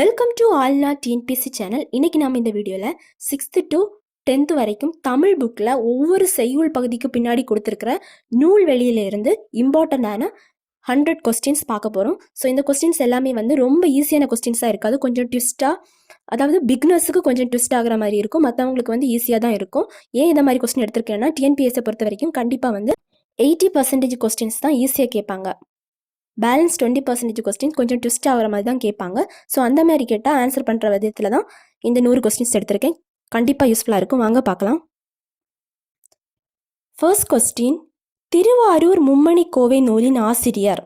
Welcome to ஆல்னா TNPSC channel இன்னைக்கு நம்ம இந்த வீடியோவில் சிக்ஸ்த்து டு டென்த்து வரைக்கும் தமிழ் புக்கில் ஒவ்வொரு செய்யுள் பகுதிக்கு பின்னாடி கொடுத்துருக்கிற நூல் வெளியிலிருந்து இம்பார்ட்டண்ட்டான ஹண்ட்ரட் கொஸ்டின்ஸ் பார்க்க போகிறோம் ஸோ இந்த கொஸ்டின்ஸ் எல்லாமே வந்து ரொம்ப ஈஸியான கொஸ்டின்ஸாக இருக்காது. கொஞ்சம் ட்விஸ்ட்டாக அதாவது பிக்னர்ஸுக்கு கொஞ்சம் ட்விஸ்ட் ஆகிற மாதிரி இருக்கும். மற்றவங்களுக்கு வந்து ஈஸியாக தான் இருக்கும். ஏன் இந்த மாதிரி கொஸ்டின் எடுத்திருக்கேன்னா டிஎன்பிஎஸ்ஸை பொறுத்த வரைக்கும் கண்டிப்பாக வந்து எயிட்டி பர்சன்டேஜ் கொஸ்டின்ஸ் தான் ஈஸியாக கேட்பாங்க. பேலன்ஸ் டுவெண்ட்டி பர்சன்டேஜ் கொஸ்டின்ஸ் கொஞ்சம் ட்விஸ்ட் ஆகிற மாதிரி தான் கேட்பாங்க. ஸோ அந்த மாதிரி கேட்டால் ஆன்சர் பண்ணுற விதத்தில் தான் இந்த நூறு கொஸ்டின்ஸ் எடுத்திருக்கேன். கண்டிப்பாக யூஸ்ஃபுல்லாக இருக்கும். வாங்க பார்க்கலாம். ஃபர்ஸ்ட் கொஸ்டின் திருவாரூர் மும்மணி கோவை நூலின் ஆசிரியர்.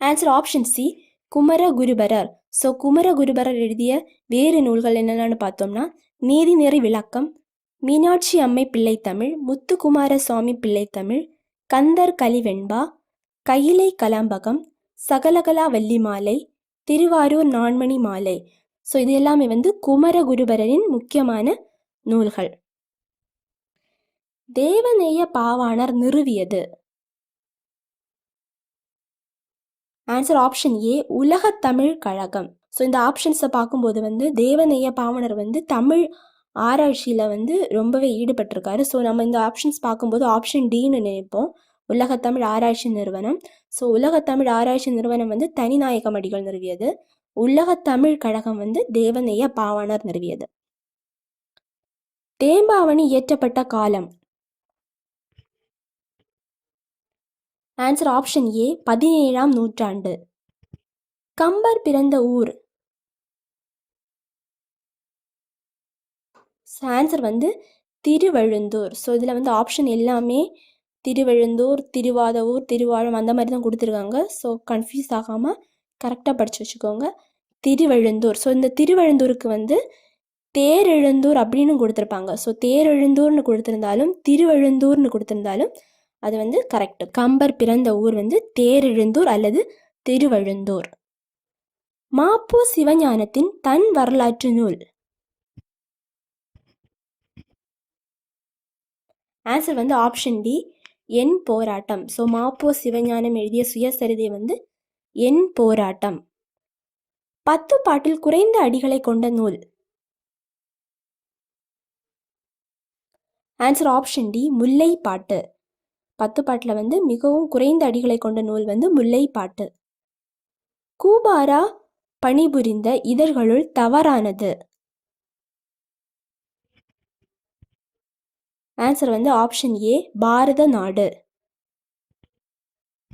Answer option C Kumaraguruparar. So Kumaraguruparar எழுதிய வேறு நூல்கள் என்னென்னு பார்த்தோம்னா நீதிநெறி விளக்கம் மீனாட்சி அம்மை பிள்ளைத்தமிழ் முத்துக்குமார சுவாமி பிள்ளைத்தமிழ் கந்தர் கலிவெண்பா கையிலை கலாம்பகம் சகலகலா வள்ளி மாலை திருவாரூர் நான்மணி மாலை. ஸோ இது எல்லாமே வந்து குமரகுருபரரின் முக்கியமான நூல்கள். தேவநேய பாவாணர் நிறுவியது. ஆன்சர் ஆப்ஷன் ஏ உலகத் தமிழ் கழகம். ஸோ இந்த ஆப்ஷன்ஸை பார்க்கும்போது வந்து தேவநேய பாவனர் வந்து தமிழ் ஆராய்ச்சியில் வந்து ரொம்பவே ஈடுபட்டிருக்காரு. ஸோ நம்ம இந்த ஆப்ஷன்ஸ் பார்க்கும்போது ஆப்ஷன் டின்னு நினைப்போம். உலகத்தமிழ் ஆராய்ச்சி நிறுவனம். ஸோ உலகத்தமிழ் ஆராய்ச்சி நிறுவனம் வந்து தனிநாயகம் அடிகள் நிறுவியது. உலகத்தமிழ் கழகம் வந்து தேவநேய பாவாணர் நிறுவியது. தேம்பாவணி இயற்றப்பட்ட காலம். ஆன்சர் ஆப்ஷன் ஏ பதினேழாம் நூற்றாண்டு. கம்பர் பிறந்த ஊர். ஆன்சர் வந்து திருவழுந்தூர். ஸோ இதில் வந்து ஆப்ஷன் எல்லாமே திருவழுந்தூர் திருவாதவூர் திருவாழம் அந்த மாதிரி தான் கொடுத்துருக்காங்க. ஸோ கன்ஃபியூஸ் ஆகாமல் கரெக்டாக படித்து வச்சுக்கோங்க. திருவழுந்தூர். ஸோ இந்த திருவழுந்தூருக்கு வந்து தேரெழுந்தூர் அப்படின்னு கொடுத்துருப்பாங்க. ஸோ தேரெழுந்தூர்னு கொடுத்துருந்தாலும் திருவழுந்தூர்னு கொடுத்துருந்தாலும் அது வந்து கரெக்ட் கம்பர் பிறந்த ஊர் வந்து தேரெழுந்தூர் அல்லது திருவழுந்தூர். மாப்போ சிவஞானத்தின் தன் வரலாற்று நூல். ஆன்சர் வந்து ஆப்ஷன் டி என் போராட்டம். ஸோ மாப்போ சிவஞானம் எழுதிய சுயசரிதை வந்து என் போராட்டம். பத்து பாட்டில் குறைந்த அடிகளை கொண்ட நூல். ஆன்சர் ஆப்ஷன் டி முல்லை பாட்டு பத்து பாட்டில் வந்து மிகவும் குறைந்த அடிகளை கொண்ட நூல் வந்து முல்லை பாட்டு கூபாரா பணிபுரிந்த இதழ்களுள் தவறானது. ஆன்சர் வந்து ஆப்ஷன் ஏ பாரத நாடு.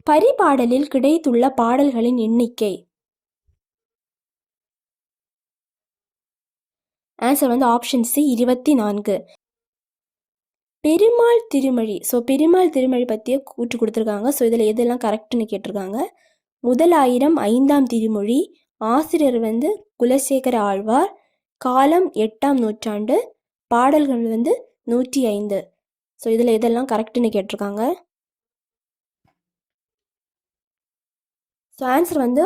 பரிபாடலில் கிடைத்துள்ள பாடல்களின் எண்ணிக்கை. ஆன்சர் வந்து ஆப்ஷன் சி இருபத்தி நான்கு பெருமாள் திருமொழி. ஸோ பெருமாள் திருமொழி பற்றிய கூற்று கொடுத்துருக்காங்க. ஸோ இதில் எதெல்லாம் கரெக்டுன்னு கேட்டிருக்காங்க? முதலாயிரம் ஐந்தாம் திருமொழி. ஆசிரியர் வந்து குலசேகர ஆழ்வார். காலம் எட்டாம் நூற்றாண்டு. பாடல்கள் வந்து நூற்றி ஐந்து. ஸோ இதில் இதெல்லாம் கரெக்டுன்னு கேட்டிருக்காங்க? ஸோ ஆன்சர் வந்து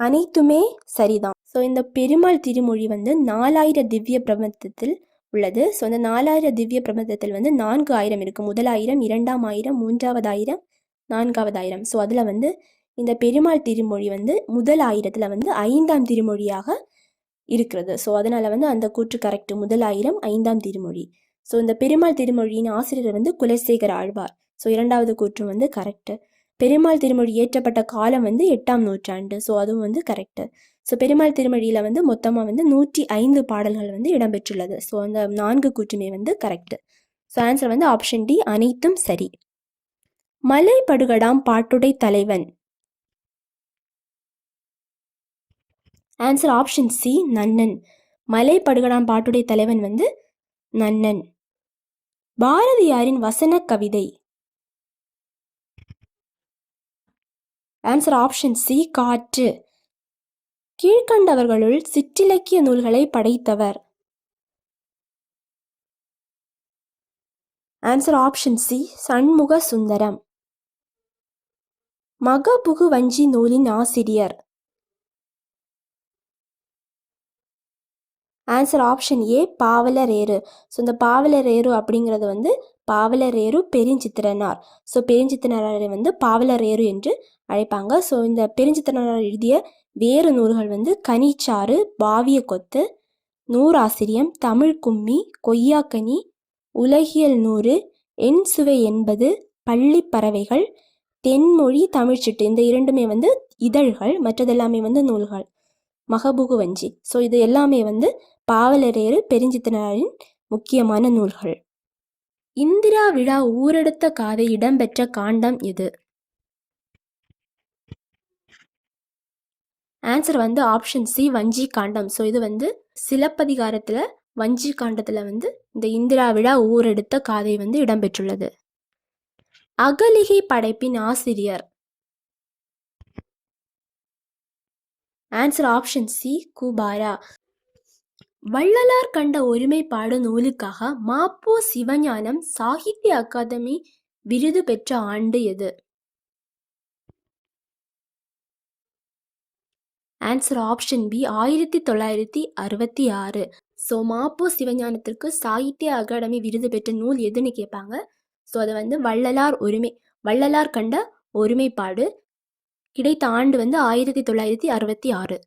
அனைத்துமே சரிதான். ஸோ இந்த பெருமாள் திருமொழி வந்து நாலாயிரம் திவ்ய பிரபந்தத்தில் உள்ளது. ஸோ இந்த நாலாயிரம் திவ்ய பிரபந்தத்தில் வந்து நான்கு ஆயிரம் இருக்குது முதலாயிரம் இரண்டாம் ஆயிரம் மூன்றாவது ஆயிரம் நான்காவது ஆயிரம் ஸோ அதில் வந்து இந்த பெருமாள் திருமொழி வந்து முதல் ஆயிரத்தில் வந்து ஐந்தாம் திருமொழியாக இருக்கிறது. ஸோ அதனால் வந்து அந்த கூற்று கரெக்டு முதல் ஆயிரம் ஐந்தாம் திருமொழி. ஸோ இந்த பெருமாள் திருமொழியின் ஆசிரியர் வந்து குலசேகர் ஆழ்வார். ஸோ இரண்டாவது கூற்று வந்து கரெக்டு பெருமாள் திருமொழி ஏற்றப்பட்ட காலம் வந்து எட்டாம் நூற்றாண்டு. ஸோ அதுவும் வந்து கரெக்டு ஸோ பெருமாள் திருமொழியில் வந்து மொத்தமாக வந்து நூற்றி ஐந்து பாடல்கள் வந்து இடம்பெற்றுள்ளது. ஸோ அந்த நான்கு கூற்றுமே வந்து கரெக்டு ஸோ ஆன்சர் வந்து ஆப்ஷன் டி அனைத்தும் சரி. மலை படுகடாம் பாட்டுடை தலைவன். Answer option C Nannan. Malai Padukadam பாட்டுடை தலைவன் வந்து நன்னன். பாரதியாரின் வசன கவிதை. ஆன்சர் ஆப்ஷன் சி காற்று. கீழ்கண்டவர்களுள் சிற்றிலக்கிய நூல்களை படைத்தவர். Answer option C Shanmuga Sundaram. மகபுகு வஞ்சி நூலின் ஆசிரியர். Answer option A Pavalareru so இந்த பாவலரேறு அப்படிங்கிறது வந்து பாவலரேறு பெருஞ்சித்திரனார் ஸோ பெருஞ்சித்திரனாரை வந்து பாவலரேறு என்று அழைப்பாங்க. ஸோ இந்த பெருஞ்சித்திரனார் எழுதிய வேறு நூல்கள் வந்து கனிச்சாறு பாவிய கொத்து நூறாசிரியம் தமிழ் கும்மி கொய்யாக்கனி உலகியல் நூறு என் சுவை என்பது பள்ளி பறவைகள் தென்மொழி தமிழ்ச்சிட்டு இந்த இரண்டுமே வந்து இதழ்கள் மற்றதெல்லாமே வந்து நூல்கள். மகபுகு வஞ்சி ஸோ இது எல்லாமே வந்து பாவலரேறு பெருஞ்சித்தனாரின் முக்கியமான நூல்கள். இந்திரா விழா ஊரெடுத்த காதை இடம்பெற்ற காண்டம் எது ஆன்சர் வந்து ஆப்ஷன் சி வஞ்சி காண்டம். ஸோ இது வந்து சிலப்பதிகாரத்தில் வஞ்சி காண்டத்தில் வந்து இந்த இந்திரா விழா ஊரெடுத்த காதை வந்து இடம்பெற்றுள்ளது. அகலிகை படைப்பின் ஆசிரியர். Answer option C Kupara. Vallalar கண்ட ஒருமைப்பாடு நூலுக்காக மாப்போ சிவஞானம் சாகித்ய அகாதமி விருது பெற்ற ஆண்டு எது? ஆன்சர் ஆப்ஷன் பி ஆயிரத்தி தொள்ளாயிரத்தி அறுபத்தி ஆறு. ஸோ மாப்போ சிவஞானத்திற்கு சாகித்ய அகாடமி விருது பெற்ற நூல் எதுன்னு கேட்பாங்க? ஸோ அதை வந்து வள்ளலார் ஒருமை வள்ளலார் கண்ட ஒருமைப்பாடு. கிடைத்த ஆண்டு வந்து ஆயிரத்தி தொள்ளாயிரத்தி அறுபத்தி ஆறு.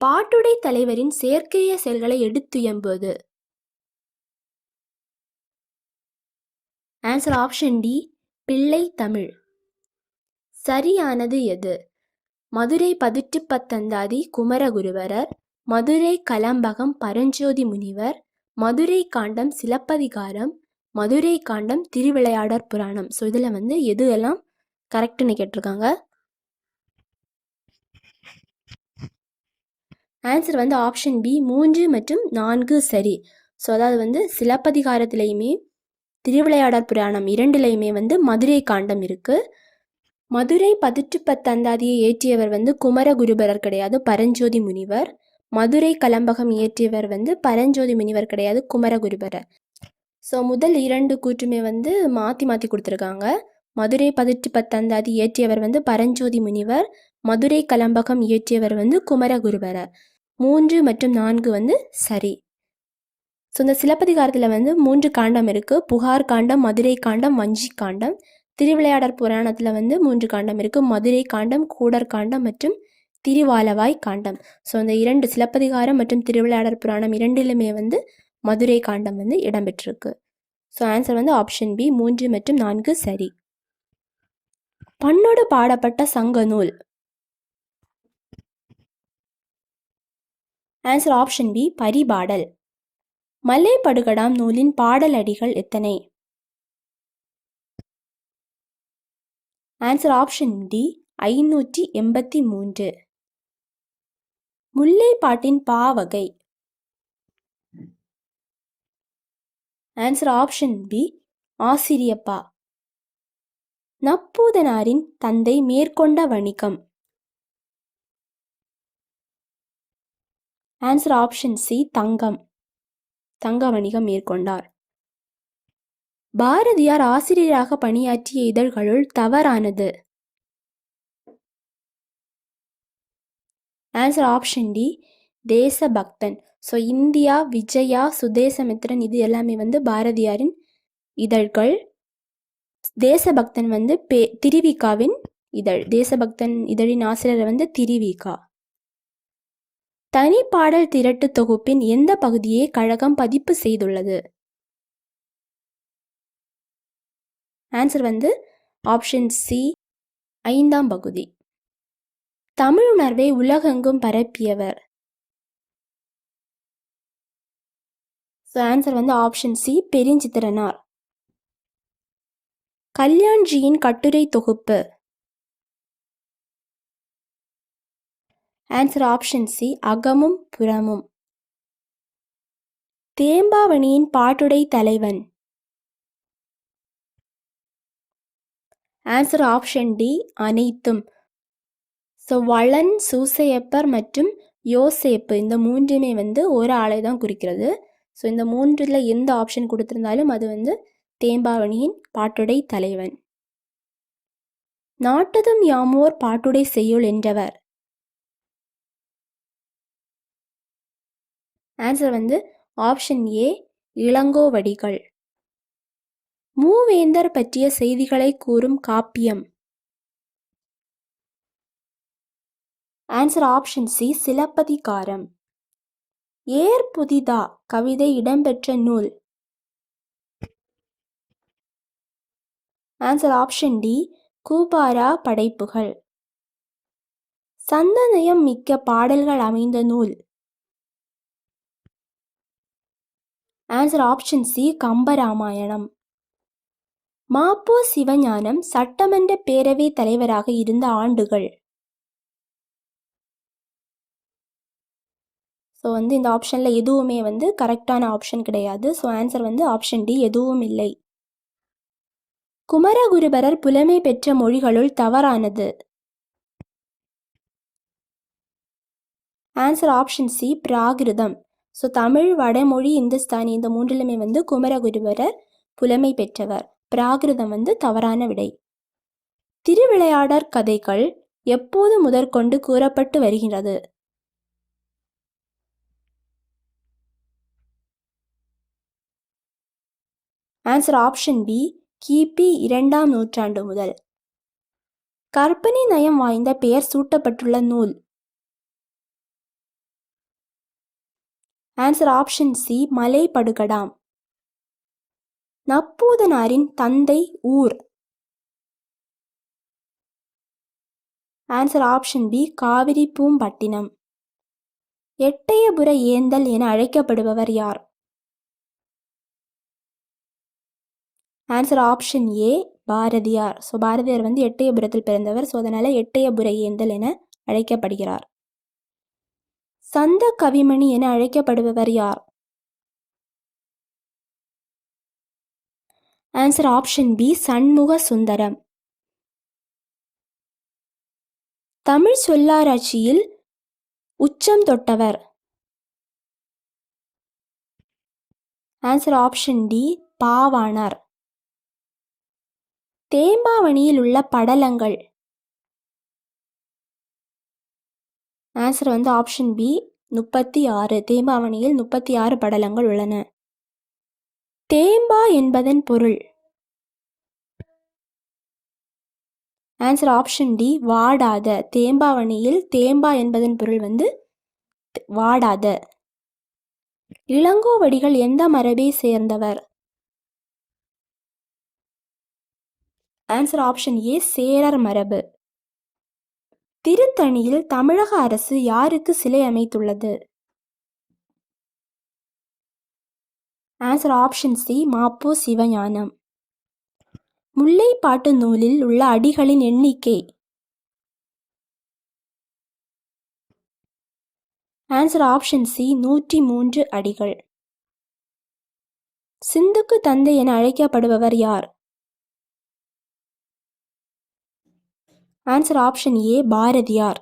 பாட்டுடை தலைவரின் செயற்கைய செயல்களை எடுத்துயம்புவது ஆன்சர் ஆப்ஷன் டி பிள்ளை தமிழ். சரியானது எது? மதுரை பதிற்று பத்தந்தாதி குமரகுருவரர் மதுரை கலம்பகம் பரஞ்சோதி முனிவர் மதுரை காண்டம் சிலப்பதிகாரம் மதுரை காண்டம் திருவிளையாடற் புராணம். ஸோ இதில் வந்து எது எல்லாம் கரெக்டுன்னு கேட்டிருக்காங்க? ஆன்சர் வந்து ஆப்ஷன் பி மூன்று மற்றும் நான்கு சரி. ஸோ அதாவது வந்து சிலப்பதிகாரத்திலையுமே திருவிளையாடற் புராணம் இரண்டுலையுமே வந்து மதுரை காண்டம் இருக்குது மதுரை பதிற்று பத்தந்தாதியை ஏற்றியவர் வந்து குமரகுருபரர் கிடையாது பரஞ்சோதி முனிவர். மதுரை கலம்பகம் இயற்றியவர் வந்து பரஞ்சோதி முனிவர் கிடையாது குமரகுருபரர். ஸோ முதல் இரண்டு கூற்றுமே வந்து மாற்றி மாற்றி கொடுத்துருக்காங்க. மதுரை பதிற்று பத்தந்தாதி இயற்றியவர் வந்து பரஞ்சோதி முனிவர். மதுரை கலம்பகம் இயற்றியவர் வந்து குமரகுருபரர். மூன்று மற்றும் நான்கு வந்து சரி. ஸோ இந்த சிலப்பதிகாரத்தில் வந்து மூன்று காண்டம் இருக்குது புகார் காண்டம் மதுரை காண்டம் வஞ்சி காண்டம். திருவிளையாடற் புராணத்தில் வந்து மூன்று காண்டம் இருக்குது மதுரை காண்டம் கூடர் காண்டம் மற்றும் திருவாலவாய் காண்டம். ஸோ இந்த இரண்டு சிலப்பதிகாரம் மற்றும் திருவிளையாடற் புராணம் இரண்டிலுமே வந்து மதுரை காண்டம் வந்து இடம்பெற்றிருக்கு. ஸோ ஆன்சர் வந்து ஆப்ஷன் பி மூன்று மற்றும் நான்கு சரி. பண்ணோடு பாடப்பட்ட சங்க நூல். Answer option B Paripadal. Mallai Padukadam நூலின் பாடல் அடிகள் எத்தனை? ஆன்சர் ஆப்ஷன் டி ஐநூற்றி எண்பத்தி மூன்று. முல்லை பாட்டின் பாவகை. ஆன்சர் ஆப்ஷன் பி ஆசிரியப்பா. நப்பூதனாரின் தந்தை மேற்கொண்ட வணிகம். ஆன்சர் ஆப்ஷன் சி தங்கம். தங்க வணிகம் மேற்கொண்டார். பாரதியார் ஆசிரியராக பணியாற்றிய இதழ்களுள் தவறானது. Answer option D Desabakthan. So India Vijaya Swadesamitran இது எல்லாமே வந்து பாரதியாரின் இதழ்கள். தேசபக்தன் வந்து பே திருவிகாவின் இதழ். தேசபக்தன் இதழின் ஆசிரியர் வந்து திருவிகா. தனி பாடல் திரட்டு தொகுப்பின் எந்த பகுதியை கழகம் பதிப்பு செய்துள்ளது? ஆன்சர் வந்து ஆப்ஷன் சி ஐந்தாம் பகுதி. தமிழ் உணர்வை உலகெங்கும் பரப்பியவர். ஸோ ஆன்சர் வந்து ஆப்ஷன் சி பெருஞ்சித்திரனார். கல்யாண்ஜியின் கட்டுரை தொகுப்பு. ஆன்சர் ஆப்ஷன் சி அகமும் புறமும். தேம்பாவணியின் பாட்டுடை தலைவன். ஆன்சர் ஆப்ஷன் டி அனைத்தும். ஸோ வளன் சூசையப்பர் மற்றும் யோசேப்பு இந்த மூன்றுமே வந்து ஒரு ஆளை தான் குறிக்கிறது. ஸோ இந்த மூன்றில் எந்த ஆப்ஷன் கொடுத்துருந்தாலும் அது வந்து தேம்பாவணியின் பாட்டுடை தலைவன். நாட்டதும் யாமோர் பாட்டுடை செய்யுள் என்றவர். ஆன்சர் வந்து ஆப்ஷன் ஏ இளங்கோவடிகள். மூவேந்தர் பற்றிய செய்திகளை கூறும் காப்பியம். Answer option C Silappathikaram. ஏர் புதிதா கவிதை இடம்பெற்ற நூல். ஆன்சர் ஆப்ஷன் டி கூபாரா படைப்புகள். சந்தநயம் மிக்க பாடல்கள் அமைந்த நூல். Answer option C Kambaramayanam Mapo Sivagnanam சட்டமன்ற பேரவைத் தலைவராக இருந்த ஆண்டுகள் ஸோ வந்து இந்த ஆப்ஷனில் எதுவுமே வந்து கரெக்டான ஆப்ஷன் கிடையாது. ஸோ ஆன்சர் வந்து ஆப்ஷன் டி எதுவும் இல்லை. குமரகுருபரர் புலமை பெற்ற மொழிகளுள் தவறானது. Answer option C Prakrit. So Tamil வடமொழி இந்துஸ்தானி இந்த மூன்றிலுமே வந்து குமரகுருவரர் புலமை பெற்றவர். பிராகிருதம் வந்து தவறான விடை. திருவிளையாடற் கதைகள் எப்போது முதற்கொண்டு கூறப்பட்டு வருகிறது ஆன்சர் ஆப்ஷன் பி கிபி இரண்டாம் நூற்றாண்டு முதல். கற்பனை நயம் வாய்ந்த பெயர் சூட்டப்பட்டுள்ள நூல். ஆன்சர் ஆப்ஷன் சி மலை படுகடாம் நப்பூதனாரின் தந்தை ஊர். Answer option B Kaveri Poompattinam. எட்டயபுர ஏந்தல் என அழைக்கப்படுபவர் யார்? Answer option A Bharathiyar. So Bharathiyar வந்து எட்டயபுரத்தில் பிறந்தவர். ஸோ அதனால் எட்டயபுர ஏந்தல் என அழைக்கப்படுகிறார். சந்த கவிமணி என அழைக்கப்படுபவர் யார்? Answer option B Shanmuga Sundaram. Tamil சொல்லாராய்ச்சியில் உச்சம் தொட்டவர். Answer option D Pavanar. தேம்பாவணியில் உள்ள படலங்கள். ஆன்சர் வந்து ஆப்ஷன் பி முப்பத்தி ஆறு. தேம்பாவணியில் முப்பத்தி ஆறு படலங்கள் உள்ளன. தேம்பா என்பதன் பொருள். ஆன்சர் ஆப்ஷன் டி வாடாத. தேம்பாவணியில் தேம்பா என்பதன் பொருள் வந்து வாடாத. இளங்கோவடிகள் எந்த மரபை சேர்ந்தவர்? ஆன்சர் ஆப்ஷன் ஏ சேரர் மரபு. திருத்தணியில் தமிழக அரசு யாருக்கு சிலை அமைத்துள்ளது? Answer option C Mapo Sivagnanam. Mullaipattu நூலில் உள்ள அடிகளின் எண்ணிக்கை. ஆன்சர் ஆப்ஷன் சி நூற்றி மூன்று அடிகள். சிந்துக்கு தந்தை என அழைக்கப்படுபவர் யார்? Answer option A Bharathiyar.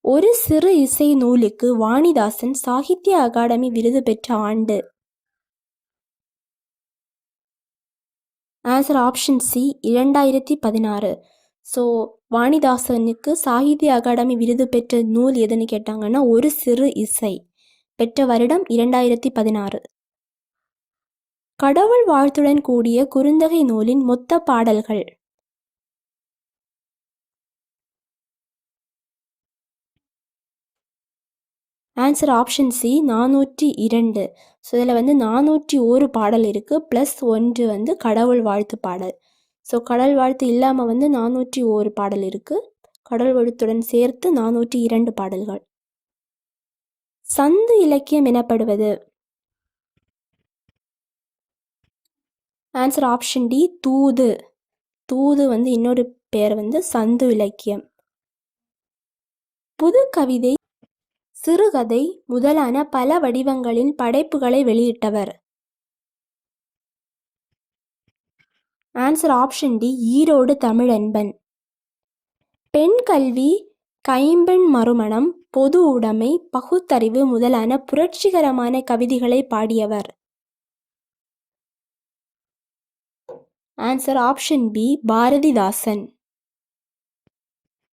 ஒரு சிறு இசை நூலுக்கு வாணிதாசன் சாகித்ய அகாடமி விருது பெற்ற ஆண்டு. ஆன்சர் ஆப்ஷன் சி இரண்டாயிரத்தி பதினாறு. ஸோ வாணிதாசனுக்கு சாகித்ய அகாடமி விருது பெற்ற நூல் எதுன்னு கேட்டாங்கன்னா ஒரு சிறு இசை. பெற்ற வருடம் இரண்டாயிரத்தி பதினாறு. கடவுள் வாழ்த்துடன் கூடிய குறுந்தகை நூலின் மொத்த பாடல்கள். ஆன்சர் ஆப்ஷன் சி நானூற்றி இரண்டு. ஸோ இதில் வந்து நானூற்றி ஒரு பாடல் இருக்குது ப்ளஸ் ஒன்று வந்து கடவுள் வாழ்த்து பாடல். ஸோ கடவுள் வாழ்த்து இல்லாமல் வந்து நானூற்றி ஒரு பாடல் இருக்குது கடவுள் வாழ்த்துடன் சேர்த்து நானூற்றி இரண்டு பாடல்கள். சந்து இலக்கியம் எனப்படுவது. ஆன்சர் ஆப்ஷன் டி தூது. தூது வந்து இன்னொரு பேர் வந்து சந்து இலக்கியம். புது கவிதை சிறுகதை முதலான பல வடிவங்களில் படைப்புகளை வெளியிட்டவர். Answer option D Erode Tamilanban. பெண் கல்வி கைம்பெண் மறுமணம் பொது உடைமை பகுத்தறிவு முதலான புரட்சிகரமான கவிதைகளை பாடியவர். Answer option B Bharathidasan.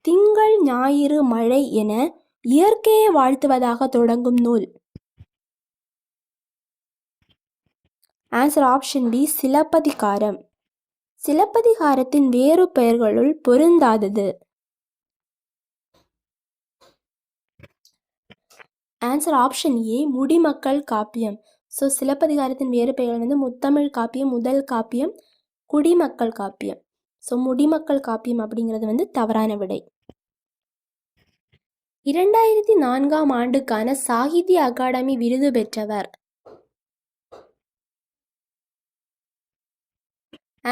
திங்கள் ஞாயிறு மழை என இயற்கையை வாழ்த்துவதாக தொடங்கும் நூல். Answer option B Silappathikaram. சிலப்பதிகாரத்தின் வேறு பெயர்களுள் பொருந்தாதது. ஆன்சர் ஆப்ஷன் ஏ முடிமக்கள் காப்பியம். ஸோ சிலப்பதிகாரத்தின் வேறு பெயர்கள் வந்து முத்தமிழ் காப்பியம் முதல் காப்பியம் குடிமக்கள் காப்பியம். ஸோ முடிமக்கள் காப்பியம் அப்படிங்கிறது வந்து தவறான விடை. இரண்டாயிரத்தி நான்காம் ஆண்டுக்கான சாகித்ய அகாடமி விருது பெற்றவர்.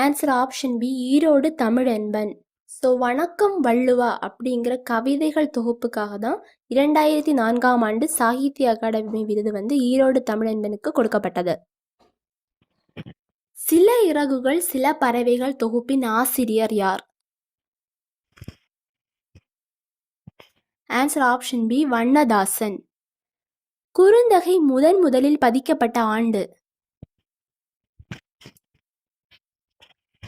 Answer option B Erode Tamilanban. So Vanakkam Valluva அப்படிங்கிற கவிதைகள் தொகுப்புக்காக தான் இரண்டாயிரத்தி நான்காம் ஆண்டு சாகித்ய அகாடமி விருது வந்து ஈரோடு தமிழன்பனுக்கு கொடுக்கப்பட்டது. சில இறகுகள் சில பறவைகள் தொகுப்பின் ஆசிரியர் யார்? ஆன்சர் ஆப்ஷன் பி வண்ணதாசன் குறுந்தகை முதன் முதலில் பதிக்கப்பட்ட ஆண்டு.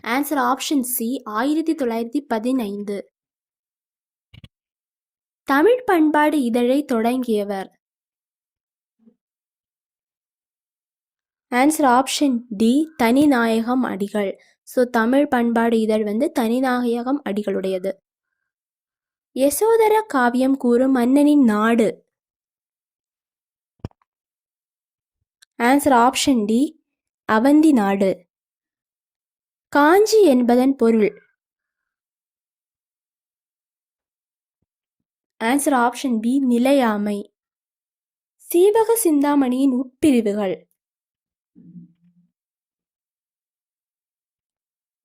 ஆன்சர் ஆப்ஷன் சி ஆயிரத்தி தொள்ளாயிரத்தி பதினைந்து. தமிழ் பண்பாடு இதழை தொடங்கியவர். Answer option D Thaninayagam Adigal. So Tamil பண்பாடு இதழ் வந்து தனிநாயகம் அடிகளுடையது. யசோதர காவியம் கூறும் மன்னனின் நாடு. ஆன்சர் ஆப்ஷன் டி அவந்தி நாடு. காஞ்சி என்பதன் பொருள். ஆன்சர் ஆப்ஷன் பி நிலையாமை. சீவக சிந்தாமணியின் உட்பிரிவுகள்.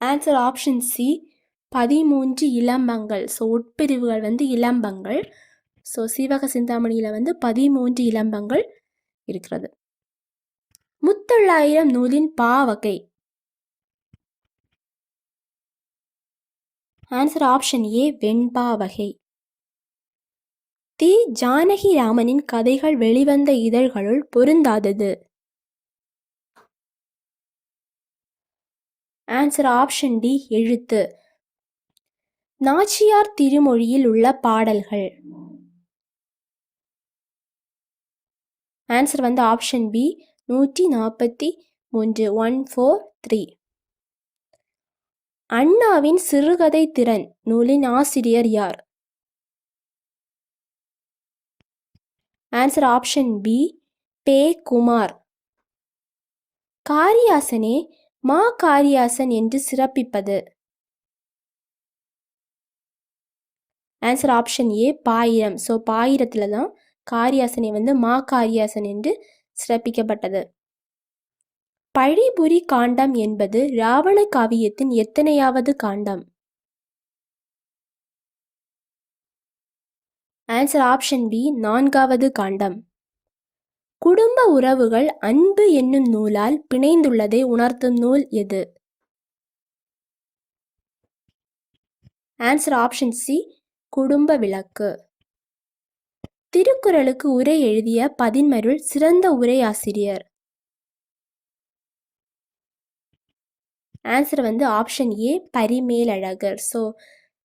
ஆன்சர் ஆப்ஷன் சி பதிமூன்று இளம்பங்கள். ஸோ உட்பிரிவுகள் வந்து இளம்பங்கள். ஸோ சீவக சிந்தாமணியில் வந்து பதிமூன்று இளம்பங்கள் இருக்கிறது. முத்தொள்ளாயிரம் நூலின் பாவகை. ஆன்சர் ஆப்ஷன் ஏ வெண்பா வகை தி ஜானகி ராமனின் கதைகள் வெளிவந்த இதழ்களுள் பொருந்தாதது. Answer option D Ezhuthu. Nachiyar திருமொழியில் உள்ள பாடல்கள். ஆன்சர் வந்து ஆப்ஷன் பி நூற்றி நாற்பத்தி மூன்று ஒன் ஃபோர் த்ரீ அண்ணாவின் சிறுகதை திறன் நூலின் ஆசிரியர் யார்? ஆன்சர் ஆப்ஷன் பி பே. குமார். காரியாசனே மா. காரியாசன் என்று சிறப்பிப்பது. ஆன்சர் ஆப்ஷன் ஏ பாயிரம். ஸோ பாயிரத்தில் தான் காரியாசனை வந்து மா காரியாசன் என்று சிறப்பிக்கப்பட்டது. பழிபுரி காண்டம் என்பது ராவண காவியத்தின் எத்தனையாவது காண்டம்? ஆன்சர் ஆப்ஷன் பி நான்காவது காண்டம். குடும்ப உறவுகள் அன்பு என்னும் நூலால் பிணைந்துள்ளதை உணர்த்தும் நூல் எது? ஆன்சர் ஆப்ஷன் சி குடும்ப விளக்கு. திருக்குறளுக்கு உரை எழுதிய பதின்மருள் சிறந்த உரையாசிரியர் ஆன்சர் வந்து ஆப்ஷன் ஏ பரிமேலழகர். ஸோ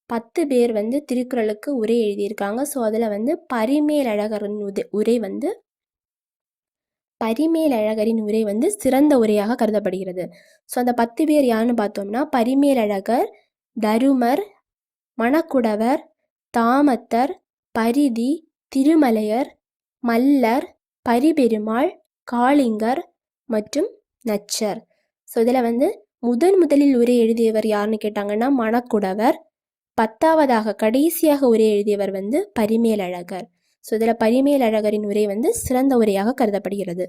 பத்து பேர் வந்து திருக்குறளுக்கு உரை எழுதியிருக்காங்க. ஸோ அதில் வந்து பரிமேலழகரின் உத உரை வந்து பரிமேலழகரின் உரை வந்து சிறந்த உரையாக கருதப்படுகிறது. ஸோ அந்த பத்து பேர் யாருன்னு பார்த்தோம்னா பரிமேலழகர் தருமர் மணக்குடவர் தாமத்தர் பரிதி திருமலையர் மல்லர் பரிபெருமாள் காளிங்கர் மற்றும் நச்சர். ஸோ இதில் வந்து முதன் முதலில் உரை எழுதியவர் யாருன்னு கேட்டாங்கன்னா மணக்குடவர். பத்தாவதாக கடைசியாக உரை எழுதியவர் வந்து பரிமேலழகர். ஸோ இதில் பரிமேலழகரின் உரை வந்து சிறந்த உரையாக கருதப்படுகிறது.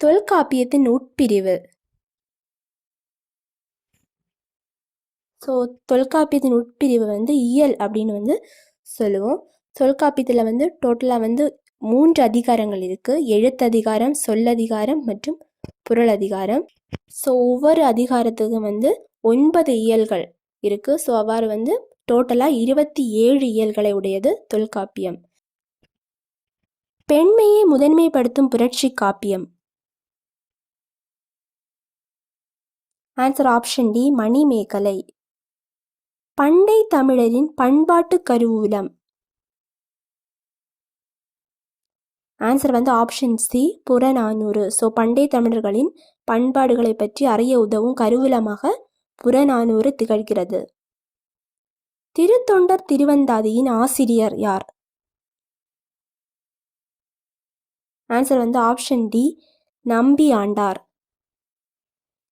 தொல்காப்பியத்தின் உட்பிரிவு. ஸோ தொல்காப்பியத்தின் உட்பிரிவு வந்து இயல் அப்படின்னு வந்து சொல்லுவோம். தொல்காப்பியத்தில் வந்து டோட்டலாக வந்து மூன்று அதிகாரங்கள் இருக்குது எழுத்ததிகாரம் சொல்லதிகாரம் மற்றும் பொருள் அதிகாரம். ஸோ ஒவ்வொரு அதிகாரத்துக்கும் வந்து ஒன்பது இயல்கள் இருக்குது ஸோ அவ்வாறு வந்து டோட்டலாக இருபத்தி ஏழு இயல்களை உடையது தொல்காப்பியம். பெண்மையை முதன்மைப்படுத்தும் புரட்சி காப்பியம். Answer option D Manimekalai. பண்டை தமிழரின் பண்பாட்டு கருவூலம். ஆன்சர் வந்து ஆப்ஷன் சி புறநானூறு. ஸோ பண்டை தமிழர்களின் பண்பாடுகளை பற்றி அறிய உதவும் கருவூலமாக புறநானூறு திகழ்கிறது. திருத்தொண்டர் திருவந்தாதியின் ஆசிரியர் யார்? ஆன்சர் வந்து ஆப்ஷன் டி நம்பி ஆண்டார்.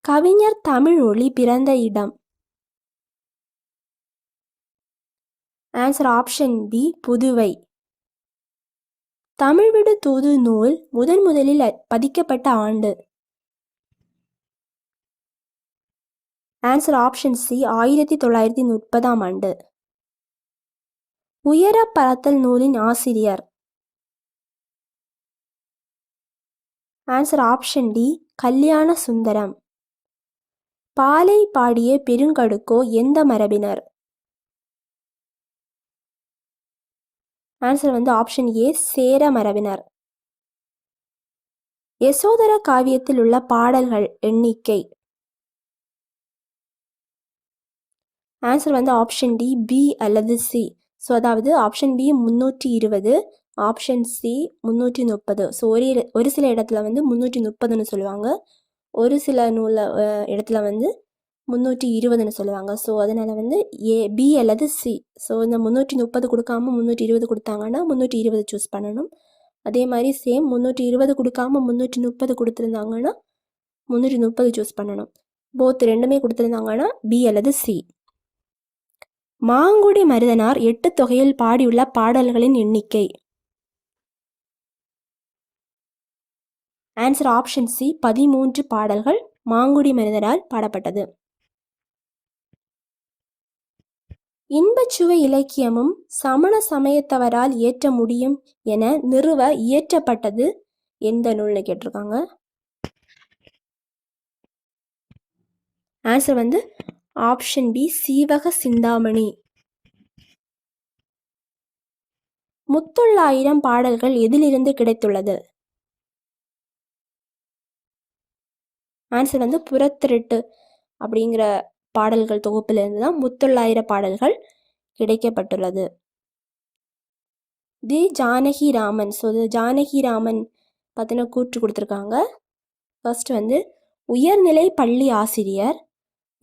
கவிஞர் தமிழ் ஒளி பிறந்த இடம். Answer option B Puduvai. Tamil Vidu Thoothu நூல் முதன் முதலில் அ- பதிக்கப்பட்ட ஆண்டு. ஆன்சர் ஆப்ஷன் சி ஆயிரத்தி தொள்ளாயிரத்தி முப்பதாம் ஆண்டு. உயர பறத்தல் நூலின் ஆசிரியர். Answer option D Kalyana Sundaram. பாலை பாடிய பெருங்கடுக்கோ எந்த மரபினர்? ஆன்சர் வந்து ஆப்ஷன் ஏ சேர மரபினர். யசோதர காவியத்தில் உள்ள பாடல்கள் எண்ணிக்கை. ஆன்சர் வந்து ஆப்ஷன் டி பி அல்லது சி ஸோ அதாவது ஆப்ஷன் பி முந்நூற்றி இருபது ஆப்ஷன் சி முந்நூற்றி முப்பது. ஸோ ஒரு ஒரு சில இடத்துல வந்து முந்நூற்றி முப்பதுன்னு சொல்லுவாங்க. ஒரு சில நூலில் இடத்துல வந்து முந்நூற்றி இருபதுன்னு சொல்லுவாங்க. ஸோ அதனால் வந்து ஏ பி அல்லது சி ஸோ இந்த முந்நூற்றி முப்பது கொடுக்காம முந்நூற்றி இருபது கொடுத்தாங்கன்னா முந்நூற்றி இருபது சூஸ் பண்ணணும். அதே மாதிரி சேம் முந்நூற்றி இருபது கொடுக்காம முந்நூற்றி முப்பது கொடுத்துருந்தாங்கன்னா முந்நூற்றி முப்பது சூஸ் பண்ணணும். போத் ரெண்டுமே கொடுத்துருந்தாங்கன்னா பி அல்லது சி மாங்குடி மருதனார் எட்டு தொகையில் பாடியுள்ள பாடல்களின் எண்ணிக்கை. ஆன்சர் ஆப்ஷன் சி பதிமூன்று பாடல்கள் மாங்குடி மருதனால் பாடப்பட்டது. இன்பச்சுவை இலக்கியமும் சமண சமயத்தவரால் இயற்ற முடியும் என நிறுவ இயற்றப்பட்டது எந்த நூல்னு கேட்டிருக்காங்க? ஆன்சர் வந்து ஆப்ஷன் பி சீவக சிந்தாமணி. முத்தொள்ளாயிரம் பாடல்கள் எதிலிருந்து கிடைத்துள்ளது? ஆன்சர் வந்து புறத்திருட்டு அப்படிங்கிற பாடல்கள் தொகுப்பிலிருந்து தான் முத்தொள்ளாயிர பாடல்கள் கிடைக்கப்பட்டுள்ளது. தி ஜானகி ராமன். ஸோ இது ஜானகி ராமன் பற்றின கூற்று கொடுத்துருக்காங்க. ஃபர்ஸ்ட் வந்து உயர்நிலை பள்ளி ஆசிரியர்.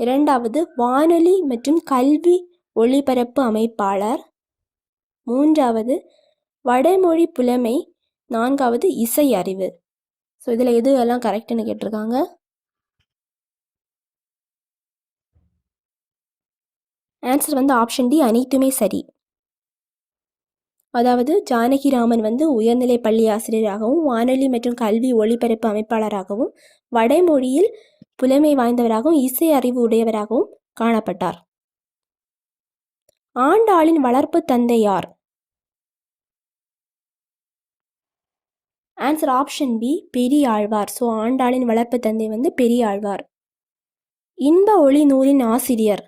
இரண்டாவது வானொலி மற்றும் கல்வி ஒளிபரப்பு அமைப்பாளர். மூன்றாவது வடமொழி புலமை. நான்காவது இசை அறிவு. ஸோ இதில் எது எல்லாம் கரெக்டுன்னு கேட்டிருக்காங்க? ஆன்சர் வந்து ஆப்ஷன் டி அனைத்துமே சரி. அதாவது ஜானகிராமன் வந்து உயர்நிலை பள்ளி ஆசிரியராகவும் வானொலி மற்றும் கல்வி ஒளிபரப்பு அமைப்பாளராகவும் வடமொழியில் புலமை வாய்ந்தவராகவும் இசை அறிவு உடையவராகவும் காணப்பட்டார். ஆண்டாளின் வளர்ப்பு தந்தை யார்? Answer option B Periyalvar. So ஆண்டாளின் வளர்ப்பு தந்தை வந்து பெரியாழ்வார். இன்ப ஒளி நூலின் ஆசிரியர்.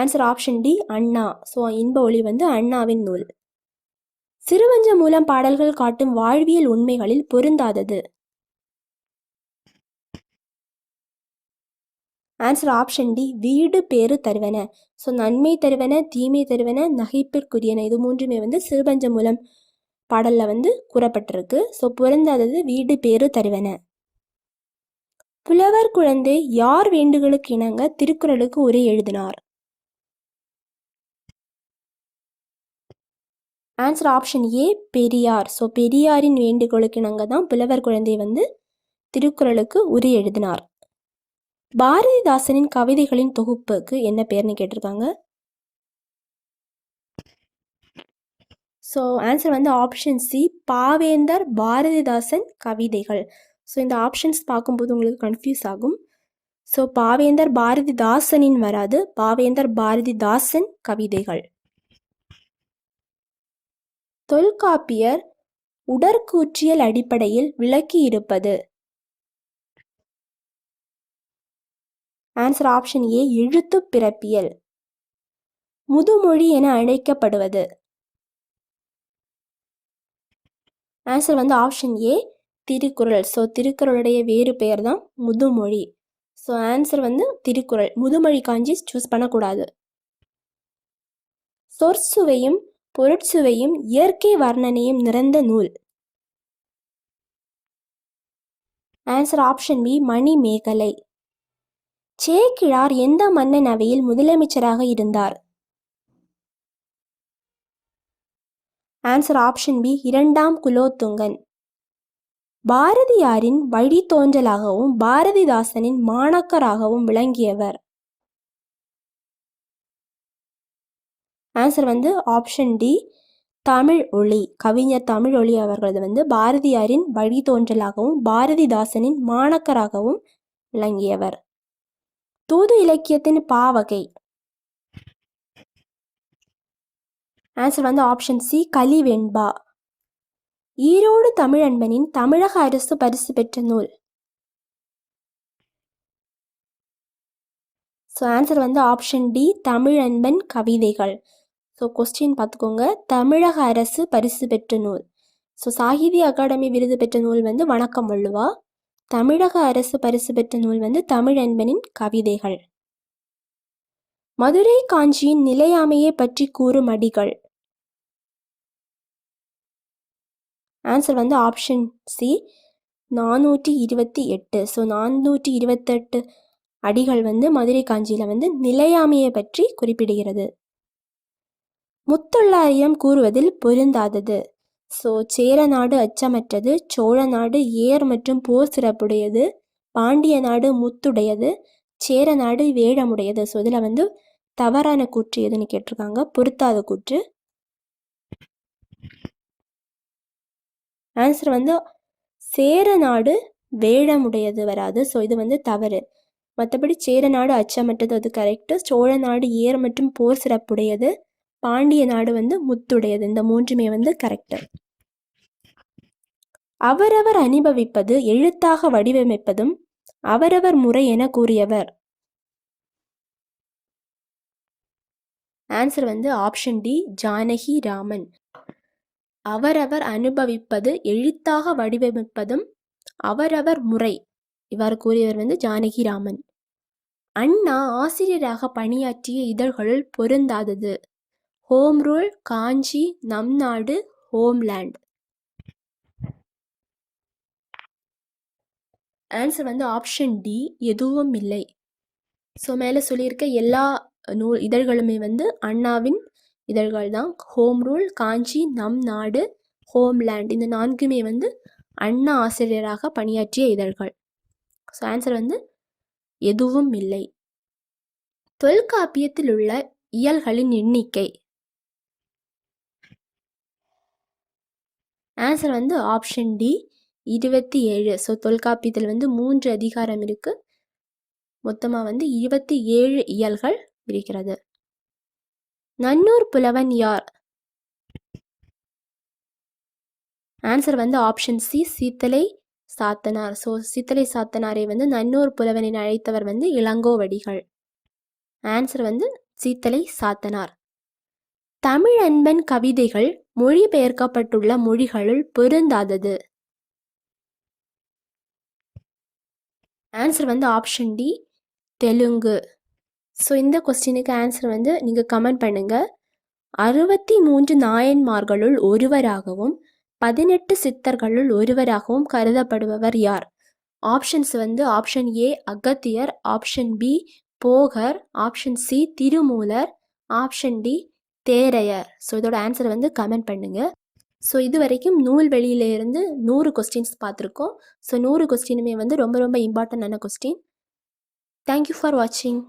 Answer option D Anna. So Inba Oli வந்து அண்ணாவின் நூல். சிறுவஞ்ச மூலம் பாடல்கள் காட்டும் வாழ்வியல் உண்மைகளில் பொருந்தாதது. ஆன்சர் ஆப்ஷன் டி வீடு பேரு தருவன. ஸோ நன்மை தருவன தீமை தருவன நகைப்பிற்குரியன. இது மூன்றுமே வந்து சிறுபஞ்ச மூலம் பாடலில் வந்து கூறப்பட்டிருக்கு. ஸோ பொருந்தாதது வீடு பேரு தருவன. புலவர் குழந்தை யார் வேண்டுகளுக்கு இணங்க திருக்குறளுக்கு உரை எழுதினார். Answer option A Periyar. So பெரியாரின் வேண்டுகோளுக்கு நாங்கள் தான் புலவர் குழந்தை வந்து திருக்குறளுக்கு உரி எழுதினார். பாரதிதாசனின் கவிதைகளின் தொகுப்புக்கு என்ன பேர்னு கேட்டிருக்காங்க? ஸோ ஆன்சர் வந்து ஆப்ஷன் சி பாவேந்தர் பாரதிதாசன் கவிதைகள். ஸோ இந்த ஆப்ஷன்ஸ் பார்க்கும்போது உங்களுக்கு கன்ஃபியூஸ் ஆகும். ஸோ பாவேந்தர் பாரதிதாசனின் வராது பாவேந்தர் பாரதிதாசன் கவிதைகள். தொல்காப்பியர் உடற்கூற்றியல் அடிப்படையில் விளக்கியிருப்பது. ஆன்சர் ஆப்ஷன் ஏ எழுத்து பிறப்பியல். முதுமொழி என அழைக்கப்படுவது. ஆன்சர் வந்து ஆப்ஷன் ஏ திருக்குறள். ஸோ திருக்குறளுடைய வேறு பெயர் தான் முதுமொழி. ஸோ ஆன்சர் வந்து திருக்குறள். முதுமொழி காஞ்சி சூஸ் பண்ணக்கூடாது. சொற்சுவையும் பொருட்சுவையும் இயற்கை வர்ணனையும் நிறைந்த நூல். ஆன்சர் ஆப்ஷன் பி மணி மேகலை சேக்கிழார் எந்த மன்னன் அவையில் முதலமைச்சராக இருந்தார்? ஆன்சர் ஆப்ஷன் பி இரண்டாம் குலோத்துங்கன். பாரதியாரின் வழித்தோன்றலாகவும் பாரதிதாசனின் மாணக்கராகவும் விளங்கியவர். ஆன்சர் வந்து ஆப்ஷன் டி தமிழ் ஒளி. கவிஞர் தமிழ் ஒளி அவர்களது வந்து பாரதியாரின் வழித்தோன்றலாகவும் பாரதிதாசனின் மாணக்கராகவும் விளங்கியவர். தூது இலக்கியத்தின் பாவகை ஆன்சர் வந்து ஆப்ஷன் சி கலி வெண்பா ஈரோடு தமிழன்பனின் தமிழக அரசு பரிசு பெற்ற நூல். ஸோ ஆன்சர் வந்து ஆப்ஷன் டி தமிழன்பன் கவிதைகள். ஸோ கொஸ்டின் பார்த்துக்கோங்க. தமிழக அரசு பரிசு பெற்ற நூல். ஸோ சாகித்ய அகாடமி விருது பெற்ற நூல் வந்து வணக்கம் வள்ளுவா தமிழக அரசு பரிசு பெற்ற நூல் வந்து தமிழன்பனின் கவிதைகள். மதுரை காஞ்சியின் நிலையாமையை பற்றி கூறும் அடிகள். ஆன்சர் வந்து ஆப்ஷன் சி நானூற்றி இருபத்தி எட்டு. ஸோ நானூற்றி இருபத்தெட்டு அடிகள் வந்து மதுரை காஞ்சியில் வந்து நிலையாமையை பற்றி குறிப்பிடுகிறது. முத்தொள்ளாயிரம் கூறுவதில் பொருந்தாதது. ஸோ சேர நாடு அச்சமற்றது சோழ நாடு ஏர் மற்றும் போர் சிறப்புடையது பாண்டிய நாடு முத்துடையது சேர நாடு வேடமுடையது. ஸோ இதில் வந்து தவறான கூற்று எதுன்னு கேட்டிருக்காங்க. பொருத்தாத கூற்று. ஆன்சர் வந்து சேர நாடு வேடமுடையது வராது. ஸோ இது வந்து தவறு. மற்றபடி சேர நாடு அச்சமற்றது அது கரெக்டு சோழ நாடு ஏர் மற்றும் போர் சிறப்புடையது பாண்டிய நாடு வந்து முத்துடையது. இந்த மூன்றுமே வந்து கரெக்டு அவரவர் அனுபவிப்பது எழுத்தாக வடிவமைப்பதும் அவரவர் முறை என கூறியவர். ஆன்சர் வந்து ஆப்ஷன் டி ஜானகி ராமன். அவரவர் அனுபவிப்பது எழுத்தாக வடிவமைப்பதும் அவரவர் முறை. இவ்வாறு கூறியவர் வந்து ஜானகி ராமன். அண்ணா ஆசிரியராக பணியாற்றிய இதழ்களுள் பொருந்தாதது. ஹோம் ரூல் காஞ்சி நம் நாடு ஹோம்லேண்ட். ஆன்சர் வந்து ஆப்ஷன் டி எதுவும் இல்லை. ஸோ மேலே சொல்லியிருக்க எல்லா நூல் இதழ்களுமே வந்து அண்ணாவின் இதழ்கள் தான். ஹோம் ரூல் காஞ்சி நம் நாடு ஹோம்லேண்ட். இந்த நான்குமே வந்து அண்ணா ஆசிரியராக பணியாற்றிய இதழ்கள். ஸோ ஆன்சர் வந்து எதுவும் இல்லை. தொல்காப்பியத்தில் உள்ள இயல்களின் எண்ணிக்கை. ஆன்சர் வந்து ஆப்ஷன் டி இருபத்தி ஏழு. ஸோ தொல்காப்பியத்தில் வந்து மூன்று அதிகாரம் இருக்குது மொத்தமாக வந்து இருபத்தி ஏழு இயல்கள் இருக்கிறது நன்னூர் புலவன் யார்? ஆன்சர் வந்து option C Seethalai Sathanar. So Seethalai சாத்தனாரை வந்து நன்னூர் புலவனின் அழைத்தவர் வந்து இளங்கோவடிகள். ஆன்சர் வந்து சீத்தலை சாத்தனார். தமிழ் அன்பன் கவிதைகள் மொழிபெயர்க்கப்பட்டுள்ள மொழிகளுள் பொருந்தாதது. ஆன்சர் வந்து ஆப்ஷன் டி தெலுங்கு. ஸோ இந்த கொஸ்டினுக்கு ஆன்சர் வந்து நீங்கள் கமெண்ட் பண்ணுங்கள் அறுபத்தி மூன்று நாயன்மார்களுள் ஒருவராகவும் பதினெட்டு சித்தர்களுள் ஒருவராகவும் கருதப்படுபவர் யார்? ஆப்ஷன்ஸ் வந்து option A Agathiyar option B Bogar option C Thirumoolar option D Theraiyar so இதோட ஆன்சரை வந்து கமெண்ட் பண்ணுங்கள் ஸோ இது வரைக்கும் நூல் வெளியிலேருந்து நூறு கொஸ்டின்ஸ் பார்த்துருக்கோம். ஸோ நூறு கொஸ்டினுமே வந்து ரொம்ப ரொம்ப இம்பார்ட்டண்டான கொஸ்டின் தேங்க்யூ ஃபார் வாட்சிங்